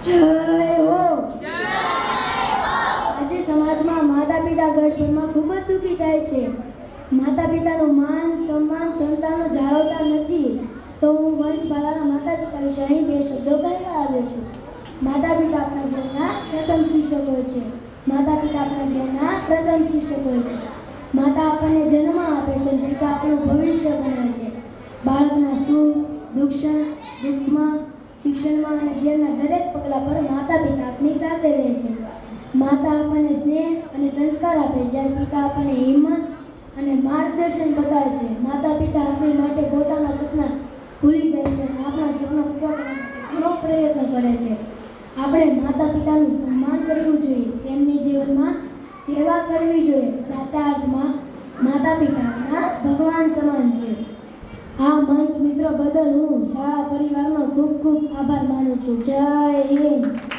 આજે સમાજમાં માતા પિતા ગઢપુરમાં ખૂબ જ દુઃખી થાય છે. માતા પિતાનું માન, સન્માન, સંતાનો જાળવતા નથી. તો હું વંશભાલાના માતા પિતા વિશે અહીં બે શબ્દો કહેવા આવ્યો છું. માતા પિતા આપણા જીવનના પ્રથમ શિક્ષકો છે. માતા પિતા આપણા જીવનના પ્રથમ શિક્ષકો છે. માતા આપણને જન્મ આપે છે પિતા આપણું ભવિષ્ય બનાવે છે. બાળકના સુખ, દુઃખ, દુઃખમાં શિક્ષણમાં અને જીવનના દરેક પગલા પર માતા પિતા આપની સાથે રહે છે. માતા આપણને સ્નેહ અને સંસ્કાર આપે છે. જ્યારે પિતા આપણને હિંમત અને માર્ગદર્શન બતાવે છે. માતા પિતા આપણી માટે પોતાના સપના ભૂલી જાય છે અને આપણા સપના પૂરા કરવા ઘણો પ્રયત્ન કરે છે. આપણે માતા પિતાનું સન્માન કરવું જોઈએ. તેમની જીવનમાં સેવા કરવી જોઈએ. સાચા અર્થમાં માતા પિતાના ભગવાન સમાન છે. ખૂબ ખૂબ આભાર માનું છું જય હિન્દ